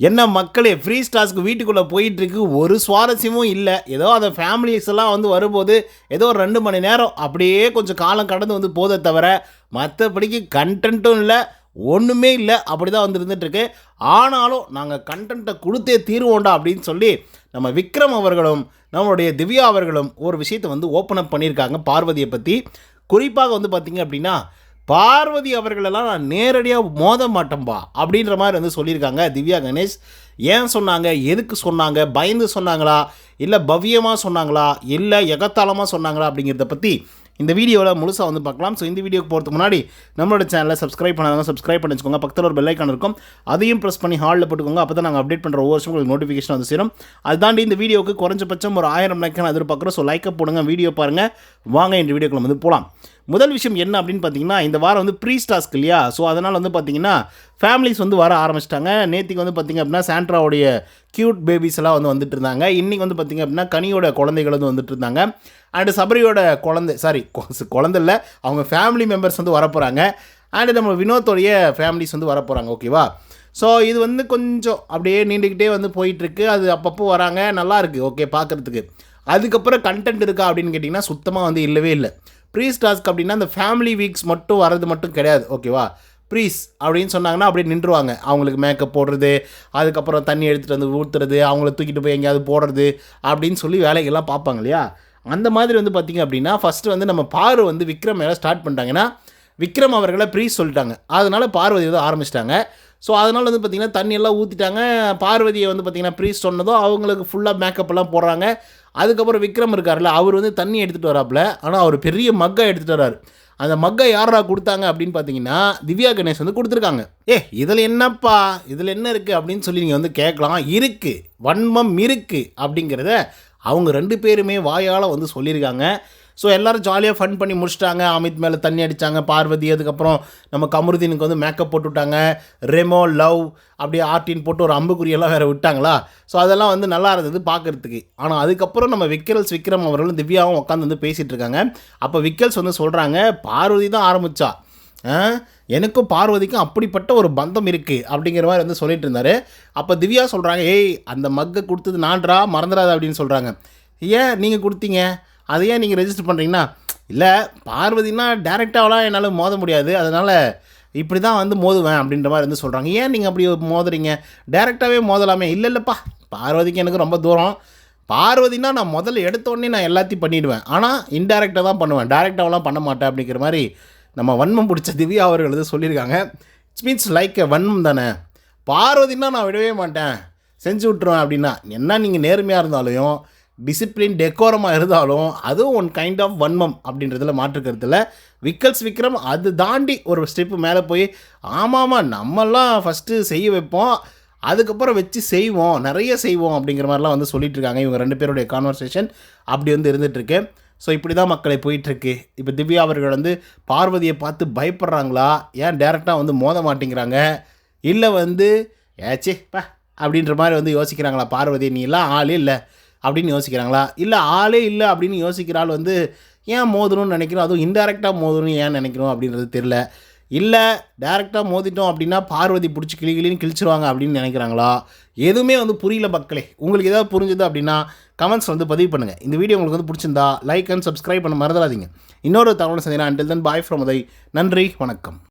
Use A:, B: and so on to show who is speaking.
A: என்ன மக்களே ஃப்ரீ ஸ்டார்ஸ்க்கு வீட்டுக்குள்ளே போயிட்டுருக்கு ஒரு சுவாரஸ்யமும் இல்லை. ஏதோ அந்த ஃபேமிலிஸ் எல்லாம் வந்து வரும்போது ஏதோ ஒரு ரெண்டு மணி நேரம் அப்படியே கொஞ்சம் காலம் கடந்து வந்து போதை தவிர மற்றபடிக்கு கண்டென்ட்டும் இல்லை ஒன்றுமே இல்லை. அப்படி தான் வந்து இருந்துகிட்ருக்கு ஆனாலும் நாங்கள் கண்டென்ட்டை கொடுத்தே தீர்வோண்டா அப்படின்னு சொல்லி நம்ம விக்ரம் அவர்களும் நம்மளுடைய திவ்யா அவர்களும் ஒரு விஷயத்தை வந்து ஓப்பன் அப் பண்ணியிருக்காங்க பார்வதியை பற்றி குறிப்பாக வந்து பார்த்திங்க அப்படின்னா பார்வதி அவர்களெல்லாம் நான் நேரடியாக மோத மாட்டேன்பா அப்படின்ற மாதிரி வந்து சொல்லியிருக்காங்க. திவ்யா கணேஷ் ஏன் சொன்னாங்க? எதுக்கு சொன்னாங்க? பயந்து சொன்னாங்களா? இல்லை பவ்யமாக சொன்னாங்களா? இல்லை எகத்தாளமாக சொன்னாங்களா? அப்படிங்கிறத பற்றி இந்த வீடியோவில் முழுசாக வந்து பார்க்கலாம். ஸோ இந்த வீடியோக்கு போகிறதுக்கு முன்னாடி நம்மளோட சேனலை சப்ஸ்கிரைப் பண்ணாதான் சப்ஸ்கிரைப் பண்ணி வச்சுக்கோங்க. பக்கத்தில் ஒரு பெல்லைக்கான் இருக்கும். அதையும் ப்ரெஸ் பண்ணி ஹாலில் போட்டுக்கோங்க. அப்போ தான் நாங்கள் அப்டேட் பண்ணுற ஒவ்வொரு வருஷம் உங்களுக்கு நோட்டிஃபிகேஷன் வந்து சேரும். அது தாண்டி இந்த வீடியோக்கு குறைஞ்சபட்சம் ஒரு ஆயிரம் லைக்கான எதிர்பார்க்குறோம். ஸோ லைக்கை போடுங்க வீடியோ பாருங்கள் வாங்க இந்த வீடியோக்குள்ள வந்து போகலாம் முதல் விஷயம் என்ன அப்படின்னு பார்த்தீங்கன்னா இந்த வாரம் வந்து ப்ரீ ஸ்டாஸ்க் இல்லையா? ஸோ அதனால் வந்து பார்த்தீங்கன்னா ஃபேமிலிஸ் வந்து வர ஆரம்பிச்சிட்டாங்க. நேற்றுக்கு வந்து பார்த்திங்க அப்படின்னா சாண்ட்ராவுடைய க்யூட் பேபிஸ் எல்லாம் வந்து வந்துட்டு இருந்தாங்க. இன்றைக்கி வந்து பார்த்திங்க அப்படின்னா கனியோட குழந்தைகள் வந்து வந்துட்டு இருந்தாங்க. அண்டு சபரியோட குழந்தை சாரி குழந்தை இல்லை அவங்க ஃபேமிலி மெம்பர்ஸ் வந்து வரப்போகிறாங்க அண்டு நம்ம வினோத்தோடைய ஃபேமிலிஸ் வந்து வரப்போகிறாங்க ஓகேவா ஸோ இது வந்து கொஞ்சம் அப்படியே நீண்டுக்கிட்டே வந்து போயிட்டுருக்கு. அது அப்பப்போ வராங்க. நல்லா இருக்குது ஓகே பார்க்குறதுக்கு அதுக்கப்புறம் கண்டென்ட் இருக்கா அப்படின்னு கேட்டிங்கன்னா சுத்தமாக வந்து இல்லவே இல்லை. ப்ரீஸ் டாஸ்க் அப்படின்னா அந்த ஃபேமிலி வீக்ஸ் மட்டும் வர்றது மட்டும் கிடையாது. ஓகேவா ப்ரீஸ் அப்படின்னு சொன்னாங்கன்னா அப்படியே நின்றுவாங்க. அவங்களுக்கு மேக்கப் போடுறது அதுக்கப்புறம் தண்ணி எடுத்துகிட்டு வந்து ஊற்றுறது அவங்கள தூக்கிட்டு போய் எங்கேயாவது போடுறது அப்படின்னு சொல்லி வேலைகள்லாம் பார்ப்பாங்க இல்லையா? அந்த மாதிரி வந்து பார்த்திங்க அப்படின்னா ஃபஸ்ட்டு வந்து நம்ம பாரு வந்து விக்ரம் மேலே ஸ்டார்ட் பண்ணிட்டாங்கன்னா விக்ரம் அவர்களை ப்ரீஸ் சொல்லிட்டாங்க. அதனால் பார்வதி வந்து ஆரம்பிச்சிட்டாங்க. ஸோ அதனால் வந்து பார்த்திங்கன்னா தண்ணியெல்லாம் ஊற்றிட்டாங்க பார்வதியை வந்து பார்த்திங்கன்னா ப்ரீஸ் சொன்னதும் அவங்களுக்கு ஃபுல்லாக மேக்கப் எல்லாம் போடுறாங்க. அதுக்கப்புறம் விக்ரம் இருக்கார்ல அவர் வந்து தண்ணி எடுத்துகிட்டு வராப்புல. ஆனால் அவர் பெரிய மக்கை எடுத்துகிட்டு வராரு. அந்த மக்கை யாரா கொடுத்தாங்க அப்படின்னு பார்த்தீங்கன்னா திவ்யா கணேஷ் வந்து கொடுத்துருக்காங்க. ஏ இதில் என்னப்பா? இதில் என்ன இருக்குது அப்படின்னு சொல்லி நீங்கள் வந்து கேட்கலாம். இருக்குது வன்மம் இருக்குது அப்படிங்கிறத அவங்க ரெண்டு பேருமே வாயால் வந்து சொல்லியிருக்காங்க. ஸோ எல்லோரும் ஜாலியாக ஃபன் பண்ணி முடிச்சிட்டாங்க. அமித் மேலே தண்ணி அடித்தாங்க பார்வதி அதுக்கப்புறம் நம்ம கமருதீனுக்கு வந்து மேக்கப் போட்டு விட்டாங்க ரெமோ லவ் அப்படியே ஆர்டின் போட்டு ஒரு அம்புக்குறியெல்லாம் வேறு விட்டாங்களா? ஸோ அதெல்லாம் வந்து நல்லா இருந்தது பார்க்குறதுக்கு ஆனால் அதுக்கப்புறம் நம்ம விக்கல்ஸ் விக்ரம் அவர்களும் திவ்யாவும் உட்காந்து வந்து பேசிகிட்டு இருக்காங்க. அப்போ விக்கல்ஸ் வந்து சொல்கிறாங்க பார்வதி தான் ஆரம்பித்தா எனக்கும் பார்வதிக்கும் அப்படிப்பட்ட ஒரு பந்தம் இருக்குது அப்படிங்கிற மாதிரி வந்து சொல்லிட்டு இருந்தார். அப்போ திவ்யா சொல்கிறாங்க ஏய் அந்த மக்கை கொடுத்தது நான்றா மறந்துடாது அப்படின்னு சொல்கிறாங்க ஏன் நீங்கள் கொடுத்தீங்க? அதை ஏன் நீங்கள் ரெஜிஸ்டர் பண்ணுறீங்கன்னா இல்லை பார்வதினா டேரெக்டாகலாம் என்னால் மோத முடியாது. அதனால் இப்படி தான் வந்து மோதுவேன் அப்படின்ற மாதிரி வந்து சொல்கிறாங்க ஏன் நீங்கள் அப்படி மோதுறீங்க? டேரெக்டாகவே மோதலாமே. இல்லை இல்லைப்பா. பார்வதிக்கு எனக்கு ரொம்ப தூரம். பார்வதினா நான் முதல்ல எடுத்தோடனே நான் எல்லாத்தையும் பண்ணிவிடுவேன் ஆனால் இன்டெரக்டாக தான் பண்ணுவேன். டேரெக்டாகலாம் பண்ண மாட்டேன் அப்படிங்கிற மாதிரி நம்ம வன்மம் பிடிச்ச திவ்யா அவர்கள் வந்து சொல்லியிருக்காங்க. இட்ஸ் மீன்ஸ் லைக் வன்மம் தானே. பார்வதினா நான் விடவே மாட்டேன். செஞ்சு விட்ருவேன் அப்படின்னா என்ன நீங்கள் நேர்மையாக இருந்தாலும் டிசிப்ளின் டெக்கோரமாக இருந்தாலும் அதுவும் ஒன் கைண்ட் ஆஃப் வன்மம் அப்படின்றதுல மாற்றுக்கிறதுல விக்கல்ஸ் விக்ரம் அது தாண்டி ஒரு ஸ்டெப்பு மேலே போய் ஆமாம்மா நம்மெல்லாம் ஃபஸ்ட்டு செய்ய வைப்போம் அதுக்கப்புறம் வச்சு செய்வோம் நிறைய செய்வோம் அப்படிங்கிற மாதிரிலாம் வந்து சொல்லிட்டு இருக்காங்க. இவங்க ரெண்டு பேருடைய கான்வர்சேஷன் அப்படி வந்து இருந்துகிட்ருக்கு ஸோ இப்படி தான் மக்களை போயிட்டுருக்கு இப்போ திவ்யா அவர்கள் வந்து பார்வதியை பார்த்து பயப்படுறாங்களா? ஏன் டேரெக்டாக வந்து மோத மாட்டேங்கிறாங்க? இல்லை வந்து ஏச்சே பா அப்படின்ற மாதிரி வந்து யோசிக்கிறாங்களா பார்வதி? நீ எல்லாம் ஆள் இல்லை. அப்படின்னு யோசிக்கிறாங்களா? இல்லை ஆளே இல்லை அப்படின்னு யோசிக்கிற ஆள் வந்து ஏன் மோதணும்னு நினைக்கிறோம்? அதுவும் இன்டெரக்டாக மோதணும் ஏன் நினைக்கிறோம் அப்படின்றது தெரில இல்லை டேரெக்டாக மோதிட்டோம் அப்படின்னா பார்வதி பிடிச்சி கிளி கிளின்னு கிழிச்சிருவாங்க அப்படின்னு நினைக்கிறாங்களா? எதுவுமே வந்து புரியல மக்களே. உங்களுக்கு ஏதாவது புரிஞ்சுது அப்படின்னா கமெண்ட்ஸ் வந்து பதிவு பண்ணுங்கள் இந்த வீடியோ உங்களுக்கு வந்து பிடிச்சிருந்தா லைக் அண்ட் சப்ஸ்கிரைப் பண்ண மறந்துடாதீங்க. இன்னொரு தகவல் சந்தினா அண்டில் தன் பாய் ஃப்ரம் உதய் நன்றி வணக்கம்.